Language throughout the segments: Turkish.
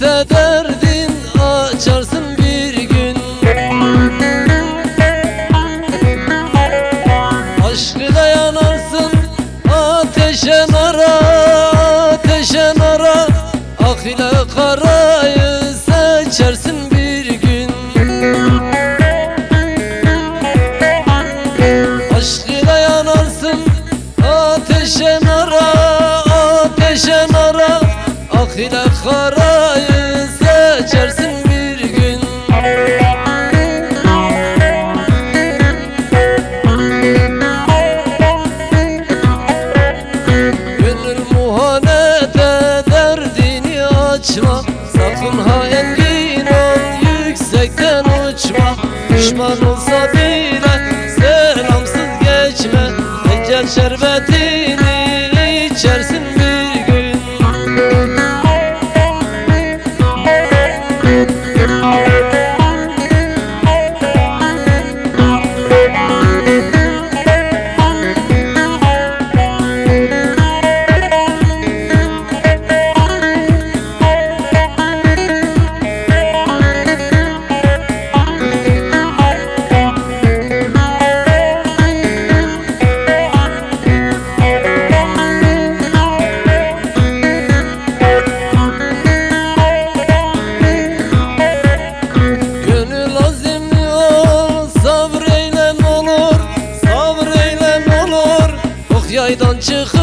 Kalpte derdin açarsın bir gün. Aşkı dayanarsın ateşe nara Ateşe nara. Ak ile kara kaçma Sakın ha elinden yüksekten uçma. Düşman olsa bile selamsız geçme. Ecel şerbetine don't you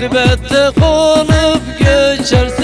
musibette konup geçersin